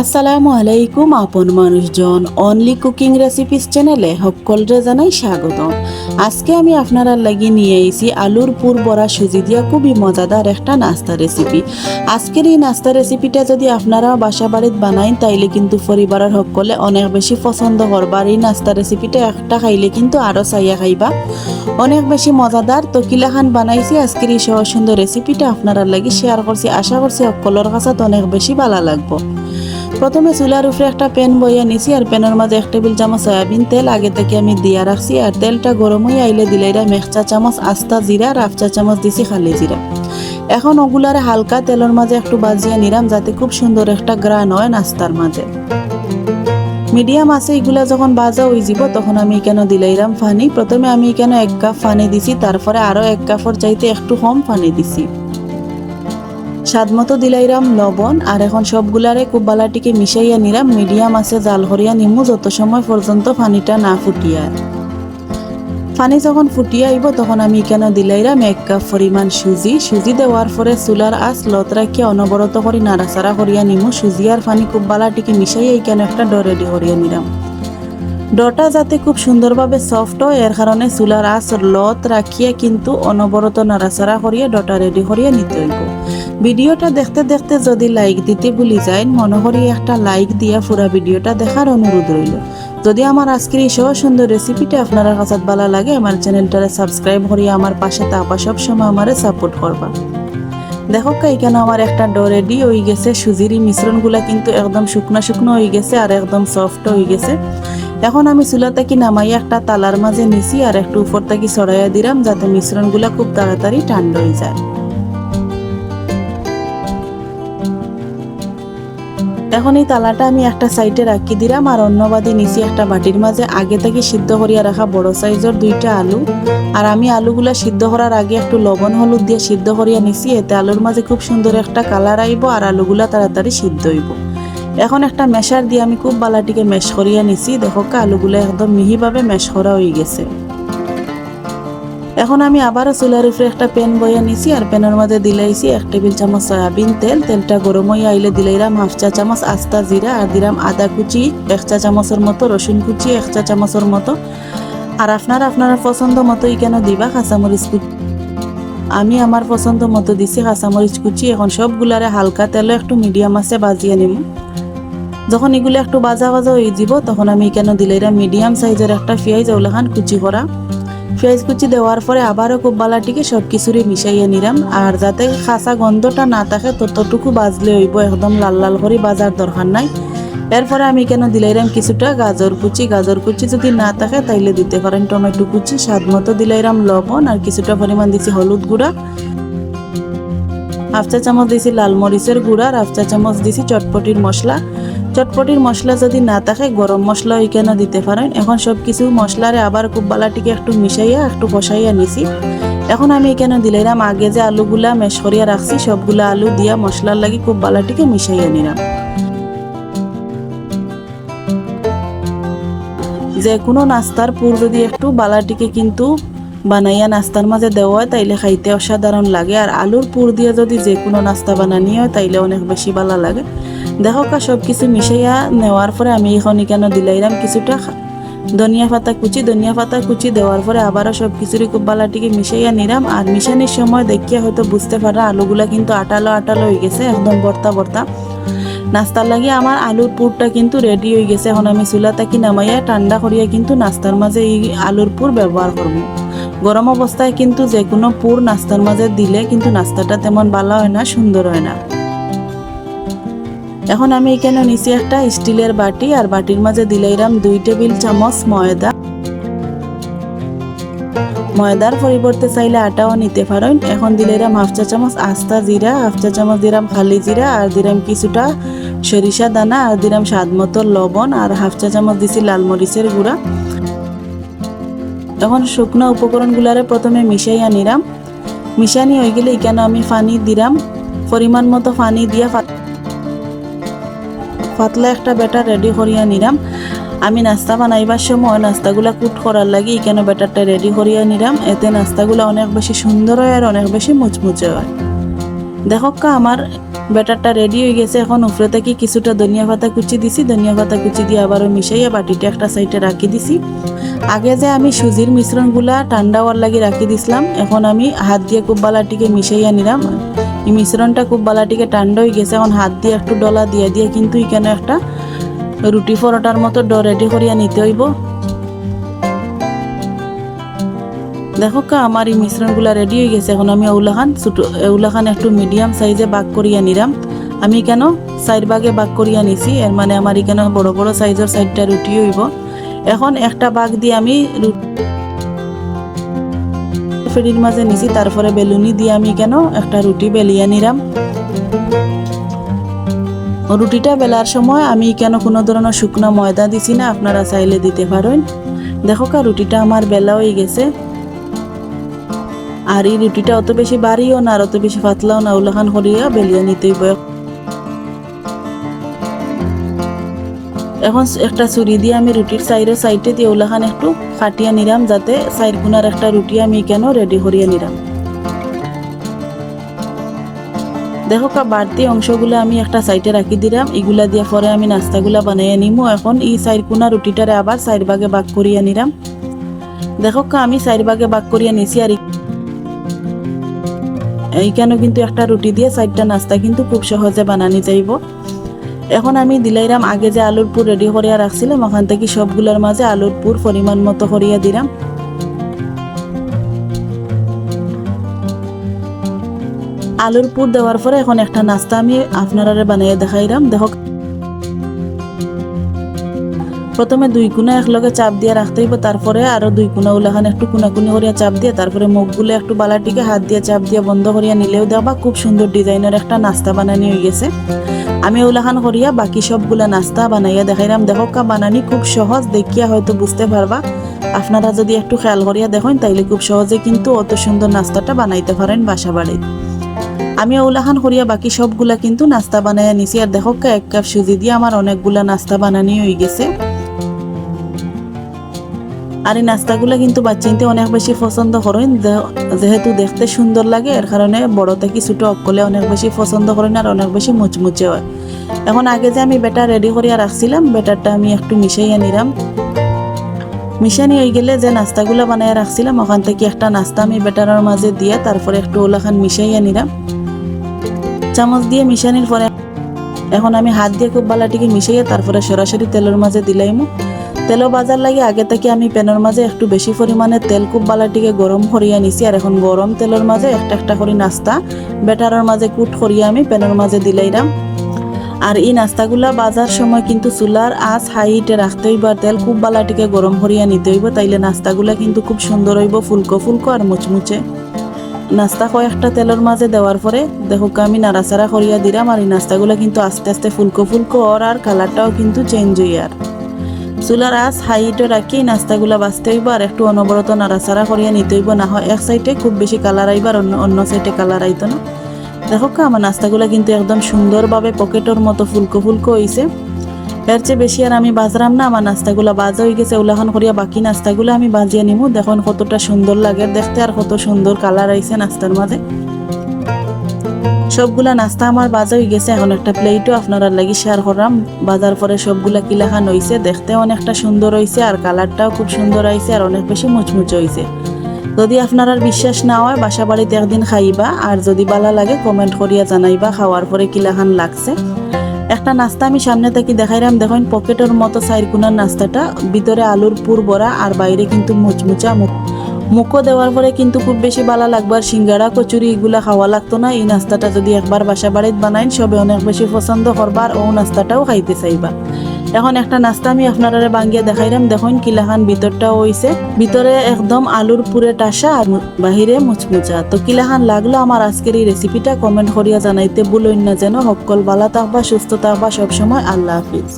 আসসালামু আলাইকুম, আপন মানুষজন। অনলি কুকিং রেসিপিস চ্যানেলে সকলরে জানাই স্বাগতম। আজকে আমি আপনারা লাগি নিয়ে আইছি আলুর পুর বড়া সুজি দিয়া খুবই মজাদার একটা নাস্তা রেসিপি আজকের এই নাস্তা রেসিপিটা যদি আপনারা বাসা বাড়িতে বানাইন, তাইলে কিন্তু পরিবারের সকলে অনেক বেশি পছন্দ করবা। আর এই নাস্তা রেসিপিটা একটা খাইলে কিন্তু আরও চাইয়া খাইবা। অনেক বেশি মজাদার তো কিলাখান বানাইছি। আজকের এই সহজ সুন্দর রেসিপিটা আপনারা লাগি শেয়ার করছি। আশা করছি সকলের কাছে অনেক বেশি ভালো লাগবো। প্রথমে চুলার উপরে একটা প্যান বইয়া নিছি আর প্যানের মাঝে এক টেবিল চামচ সয়াবিন তেল। আগে থেকে আমি দিয়া রাখছি আর তেলটা গরম হয়ে আইলে দিলাইরা এক চা চামচ, আস্তা জিরা আর হাফ চা চামচ দিছি খালি জিরা। এখন ওগুলারে হালকা তেলের মাঝে একটু বাজিয়ে নিলাম যাতে খুব সুন্দর একটা গ্রান হয় নাস্তার মাঝে। মিডিয়াম আছে, এগুলা যখন বাজা হয়ে যাব তখন আমি কেন দিলাইরাম ফানি প্রথমে আমি কেন এক কাপ ফানি দিছি, তারপরে আরও এক কাপের চাইতে একটু কম ফানি দিছি। স্বাদ মতো দিলাইরাম লবণ আর এখন সবগুলারে খুব বালাটিকে মিশাইয়া নিলাম। মিডিয়াম আছে জাল হরিয়া নিমু, যত সময় পর্যন্ত পানিটা না ফুটিয়া পানি যখন ফুটিয়ে আইব তখন আমি কেন দিলাইরাম এক কাপ পরিমাণ সুজি। সুজি দেওয়ার পরে চুলার আঁচ লত রাখিয়া অনবরত করে নাড়াচাড়া করিয়া নিমু। সুজি আর পানি খুব বালাটিকে মিশাইয়া কেন একটা ডো রেডি করিয়া নিলাম। ডটা যাতে খুব সুন্দরভাবে সফট হয় এর কারণে চুলার আঁচ লত রাখিয়া কিন্তু অনবরত নাড়াচাড়া করিয়া ডটা রেডি করিয়া নিতে হইব। ভিডিওটা দেখতে দেখতে যদি লাইক দিতে ভুলি যায় মনে করি একটা লাইক দিয়া পুরা ভিডিওটা দেখার অনুরোধ রইল। যদি আমার আজকের এই সহ সুন্দর রেসিপিটা আপনারা কাছে ভালো লাগে, আমার চ্যানেলটারে সাবস্ক্রাইব করিয়া আমার পাশে থাকবা, সবসময় আমারে সাপোর্ট করবা। দেখো এখানে আমার একটা ডো রেডি হয়ে গেছে, সুজির মিশ্রণগুলা কিন্তু একদম শুকনো শুকনো হয়ে গেছে আর একদম সফট হয়ে গেছে। এখন আমি চুলা থেকে নামাইয়া একটা তালার মাঝে নিছি আর একটু উপর থেকে ছড়াইয়া দিলাম, যাতে মিশ্রণগুলা খুব তাড়াতাড়ি ঠান্ডা হয়ে যায়। এখন এই তালাটা আমি একটা সাইডে রাখি দিলাম আর অন্যবাদী নিচে একটা বাটির মাঝে আগে থেকে সিদ্ধ করিয়া রাখা বড় সাইজের দুইটা আলু। আর আমি আলুগুলা সিদ্ধ করার আগে একটু লবণ হলুদ দিয়ে সিদ্ধ করিয়া নিছি, এতে আলুর মাঝে খুব সুন্দর একটা কালার আইব আর আলুগুলা তাড়াতাড়ি সিদ্ধ হইব। এখন একটা মেশার দিয়ে আমি খুব বালাটিকে মেশ করিয়া নিছি। দেখো আলুগুলা একদম মিহিভাবে মেশ করা হয়ে গেছে। এখন আমি আবারও চুলার উপরে একটা প্যান বইয়া নিছি আর প্যানের মধ্যে দিলাইছি এক টেবিল চামচ সয়াবিন তেল, তেলটা গরম হয়ে আইলে দিলাইরাম হাফ চা চামচ আস্তা জিরা আর দিলাম আদা কুচি, এক চা চামচের মতো রসুন কুচি, এক চা চামচের মতো। আর আপনার আপনার পছন্দ মতো কেন দিবা কাঁচামরিচ কুচি আমি আমার পছন্দ মতো দিছি কাঁচামরিচ কুচি। এখন সবগুলারে হালকা তেলে একটু মিডিয়াম আছে বাজিয়ে নিব যখন এগুলো একটু বাজা বাজা হয়ে যাব, তখন আমি কেন দিলাইরাম মিডিয়াম সাইজের একটা পেঁয়াজ ওলাখান কুচি করা। পেঁয়াজ কুচি দেওয়ার পরে আবারও খুব বালাটিকে সব কিছুরে মিশাইয়া নিলাম আর যাতে খাসা গন্ধটা না থাকে, ততটুকু বাজলে হইব একদম লাল লাল করে বাজার দরকার নাই। এরপরে আমি কেন দিলাইরাম কিছুটা গাজর কুচি? গাজর কুচি যদি না থাকে, তাইলে দিতে পারেন টমেটো কুচি। স্বাদ মতো দিলাইরাম লবণ আর কিছুটা পরিমাণ দিছি হলুদ গুঁড়া। হাফ চা চামচ দিছি লাল মরিচের গুঁড়া আর হাফ চা চামচ দিছি চটপটির মশলা। চটপটির মশলা যদি না থাকে, গরম মশলা ওইখানে দিতে পারেন। এখন সব কিছু মশলারে আবার খুব বালাটিকে একটু মিশাইয়া, একটু কষাইয়া নিছি। এখন আমি এখানে দিলাম আগে যে আলুগুলা মেশ করিয়া রাখছি, সবগুলা আলু দিয়া মশলার লাগি খুব বালাটিকে মিশাইয়া নিলাম। যে কোনো নাস্তার পুর যদি একটু বালাটিকে কিন্তু বানাইয়া নাস্তার মাঝে দেওয়া হয়, তাইলে খাইতে অসাধারণ লাগে। আর আলুর পুর দিয়ে যদি যে কোনো নাস্তা বানানি হয়, তাইলে অনেক বেশি ভালো লাগে। দেখো কা সব কিছু মিশাইয়া নেওয়ার পরে আমি এখন কেন দিলাইলাম কিছুটা ধনিয়া পাতা কুচি, ধনিয়া পাতা কুচি দেওয়ার পরে আবারও সব কিছুরই খুব বালাটিকে মিশাইয়া নিলাম আর মিশানির সময় দেখিয়া হয়তো বুঝতে পারা আলুগুলা কিন্তু আটালো আটালো হয়ে গেছে, একদম বর্তা বর্তা নাস্তার লাগে আমার আলুর পুরটা কিন্তু রেডি হয়ে গেছে, এখন আমি চুলা তাকি নামাইয়া ঠান্ডা করিয়া কিন্তু নাস্তার মাঝে এই আলুর পুর ব্যবহার করব গরম অবস্থায় কিন্তু যে কোনো পুর নাস্তার মাঝে দিলে কিন্তু নাস্তাটা তেমন ভালো হয় না সুন্দর হয় না। এখন আমি এখানে নিচে একটা স্টিলের বাটি আর বাটির মাঝে দিলাইরাম দুই টেবিল চামচ ময়দা। ময়দার পরিবর্তে চাইলে আটাও নিতে পারেন। এখন দিলাইরাম হাফ চা চামচ আস্তা জিরা, হাফ চা চামচ দিলাম খালি জিরা আর দিলাম কিছুটা সরিষা দানা আর দিলাম স্বাদ মতো লবণ আর হাফ চা চামচ দিছি লাল মরিচের গুঁড়া। তখন শুকনো উপকরণগুলারে প্রথমে মিশাইয়া নিলাম। মিশানি হয়ে গেলে এখানে আমি পানি দিলাম। পরিমাণ মতো পানি দিয়া পাতলা একটা ব্যাটার রেডি করিয়া নিলাম আমি নাস্তা বানাইবার সময় নাস্তাগুলা কুট করার লাগি কেন ব্যাটারটা রেডি করিয়া নিলাম এতে নাস্তাগুলা অনেক বেশি সুন্দর হয় আর অনেক বেশি মুচমুচে হয়। দেখো কা, আমার ব্যাটারটা রেডি হয়ে গেছে। এখন উপরে থেকে কিছুটা ধনিয়া পাতা কুচি দিছি। ধনিয়া পাতা কুচি দিয়ে আবারও মিশাইয়া বাটিটা একটা সাইডে রাখি দিছি। আগে যে আমি সুজির মিশ্রণগুলা ঠান্ডা হওয়ার লাগি রাখি দিছিলাম, এখন আমি হাত দিয়ে খুব বালাটিকে মিশাইয়া নিলাম এই মিশ্রণটা খুব বালাটিকে ঠান্ডা হয়ে গেছে। এখন হাত দিয়ে একটু ডলা দিয়ে দিয়ে কিন্তু এখানে একটা রুটি পরোটার মতো ড রেডি করিয়া নিতে হইব। দেখো কা, আমার এই মিশ্রণগুলো রেডি হয়ে গেছে। এখন আমি এগুলাখান ছোটো, এগুলাখান একটু মিডিয়াম সাইজে বাগ করিয়া নিলাম। আমি কেন সাইড বাগে বাগ করিয়া নিছি, এর মানে আমার এখানে বড় বড় সাইজের সাইডটা রুটি হইব। এখন একটা বাগ দিয়ে আমি রুটি ফেরির মাঝে নিছি, তারপরে বেলুনি দিয়ে আমি কেন একটা রুটি বেলিয়া নিলাম। রুটিটা বেলার সময় আমি কেন কোনো ধরনের শুকনো ময়দা দিছি না, আপনারা চাইলে দিতে পারেন। দেখো কা, রুটিটা আমার বেলা হয়ে গেছে। আর এই রুটিটা অত বেশি বাড়িও না, আর অত বেশি পাতলাও না ওলাখান করিয়া বেলিয়া নিতে হইব এখন একটা ছুরি দিয়ে আমি রুটির সাইডের সাইডে দিয়ে ওলাখান একটু কাটিয়া নিলাম যাতে সাইড কোনার একটা রুটি আমি কেন রেডি করিয়া নিলাম দেখো কা বাড়তি অংশগুলো আমি একটা সাইডে রাখি দিলাম এগুলা দিয়ে পরে আমি নাস্তাগুলা বানাইয়া নিমু এখন এই সাইড কোনা রুটিটারে আবার সাইড ভাগে বাগ করিয়া নিলাম দেখো কা আমি সাইড ভাগে বাগ করিয়া নিছি আর এইখানেও কিন্তু একটা রুটি দিয়ে চারটা নাস্তা কিন্তু খুব সহজে বানানি যাইব। এখন আমি দিলাইরাম আগে যে আলুর পুর রেডি করিয়া রাখছিলাম, ওখান থেকে সবগুলোর মাঝে আলুর পুর পরিমাণ মতো করিয়া দিলাম। আলুর পুর দেওয়ার পরে এখন একটা নাস্তা আমি আপনারা বানাইয়া দেখাইলাম দেখো প্রথমে দুই কোনা একলগে চাপ দিয়ে রাখতে হইব, তারপরে আরও দুই কোনা উলাখান একটু কোনাকুনি করিয়া চাপ দিয়ে, তারপরে মুখগুলো একটু বালাটিকে হাত দিয়ে চাপ দিয়ে বন্ধ করিয়া নিলেও দেখবা খুব সুন্দর ডিজাইনের একটা নাস্তা বানানি হয়ে গেছে। আমি ওলাখান করিয়া বাকি সবগুলা নাস্তা বানাইয়া দেখাইলাম, দেখো কা বানানি খুব সহজ, দেখিয়া হয়তো বুঝতে পারবা। আপনারা যদি একটু খেয়াল করিয়া দেখেন, তাইলে খুব সহজে কিন্তু অত সুন্দর নাস্তাটা বানাইতে পারেন বাসা বাড়িতে আমি ওলাখান করিয়া বাকি সবগুলা কিন্তু নাস্তা বানাইয়া নিছি, আর দেখো এক কাপ সুজি দিয়ে আমার অনেকগুলা নাস্তা বানানি হয়ে গেছে। আর এই নাস্তাগুলো কিন্তু বাচ্চাইতে অনেক বেশি পছন্দ করেন। যেহেতু দেখতে সুন্দর লাগে, এর কারণে বড় থেকে ছোটো অকলে অনেক বেশি পছন্দ করেন আর অনেক বেশি মুচমুচে হয়। এখন আগে যে আমি বেটার রেডি করিয়া রাখছিলাম বেটারটা আমি একটু মিশাইয়া নিলাম। মিশানি হয়ে গেলে যে নাস্তাগুলো বানাইয়া রাখছিলাম, ওখান থেকে একটা নাস্তা আমি বেটারের মাঝে দিয়ে তারপরে একটু ওলাখান মিশাইয়া নিলাম। চামচ দিয়ে মিশানির পরে এখন আমি হাত দিয়ে খুব বালাটিকে মিশাইয়া তারপরে সরাসরি তেলের মাঝে দিলাইমু। তেলও বাজার লাগে আগে থেকে আমি প্যানের মাঝে একটু বেশি পরিমাণে তেল খুব বালাটিকে গরম করিয়া নিছি আর এখন গরম তেলের মাঝে একটা একটা করে নাস্তা বেটারের মাঝে কুট করিয়া আমি প্যানের মাঝে দিলাইলাম আর এই নাস্তাগুলা বাজার সময় কিন্তু চুলার আঁচ হাইটে রাখতে হইব আর তেল খুব বালাটিকে গরম করিয়া নিতে হইব, তাইলে নাস্তাগুলা কিন্তু খুব সুন্দর হইব, ফুলকো ফুলকো আর মুচমুচে। নাস্তা কয়েকটা তেলের মাঝে দেওয়ার পরে দেখো আমি নাড়াচাড়া করিয়া দিলাম আর এই নাস্তাগুলা কিন্তু আস্তে আস্তে ফুলকো ফুলকো ওর আর কালারটাও কিন্তু চেঞ্জ হই আর চুলার আঁচ হাইটে রাখি নাস্তাগুলা বাঁচতে হইব আর একটু অনবরত নাড়াচাড়া করিয়া নিতে হইব না হয় এক সাইডে খুব বেশি কালার আইব আর অন্য অন্য সাইডে কালার আইতো না? দেখো কা আমার নাস্তাগুলা কিন্তু একদম সুন্দরভাবে পকেটের মতো ফুলকো ফুলকো হইছে এর চেয়ে বেশি আর আমি বাজরাম না আমার নাস্তাগুলা বাজা হয়ে গেছে, উলাখন করিয়া বাকি নাস্তাগুলো আমি বাজিয়ে নিমু দেখুন কতটা সুন্দর লাগে, দেখতে আর কত সুন্দর কালার আইছে নাস্তার মাঝে সবগুলা নাস্তা আমার বাজা হয়ে গেছে। এখন একটা প্লেটও আপনারা লাগি শেয়ার করলাম বাজার পরে সবগুলা কিলাখান হইছে দেখতে অনেকটা সুন্দর হইছে আর কালারটাও খুব সুন্দর আইছে আর অনেক বেশি মুচমুচে হইছে। যদি আপনার আর বিশ্বাস না হয়, বাসা বাড়িতে একদিন খাইবা আর যদি ভালো লাগে কমেন্ট করিয়া জানাইবা খাওয়ার পরে কিলাখান লাগছে। একটা নাস্তা আমি সামনে থেকে দেখাইলাম দেখুন পকেটের মতো সাইড কোনার নাস্তাটা। ভিতরে আলুর পুর বড়া আর বাইরে কিন্তু মুচমুচা মুখও দেওয়ার পরে কিন্তু খুব বেশি ভালো লাগবে আর সিঙ্গাড়া কচুরি এগুলা খাওয়া লাগতো না। এই নাস্তাটা যদি একবার বাসা বাড়িতে বানাইন, সবে অনেক বেশি পছন্দ করবার ও নাস্তাটাও খাইতে চাইবা। এখন একটা নাস্তা আমি আপনারা বাঙ্গিয়া দেখাইলাম। দেখুন কিলাখান ভিতরটাও হইছে। ভিতরে একদম আলুর পুরে টাসা আর বাহিরে মুচমুচা। তো কিলাখান লাগল আমার আজকের এই রেসিপিটা কমেন্ট করিয়া জানাইতে ভুলইন না যেন। সকল বালা থাকবা, সুস্থ থাকবা। সবসময় আল্লাহ হাফিজ।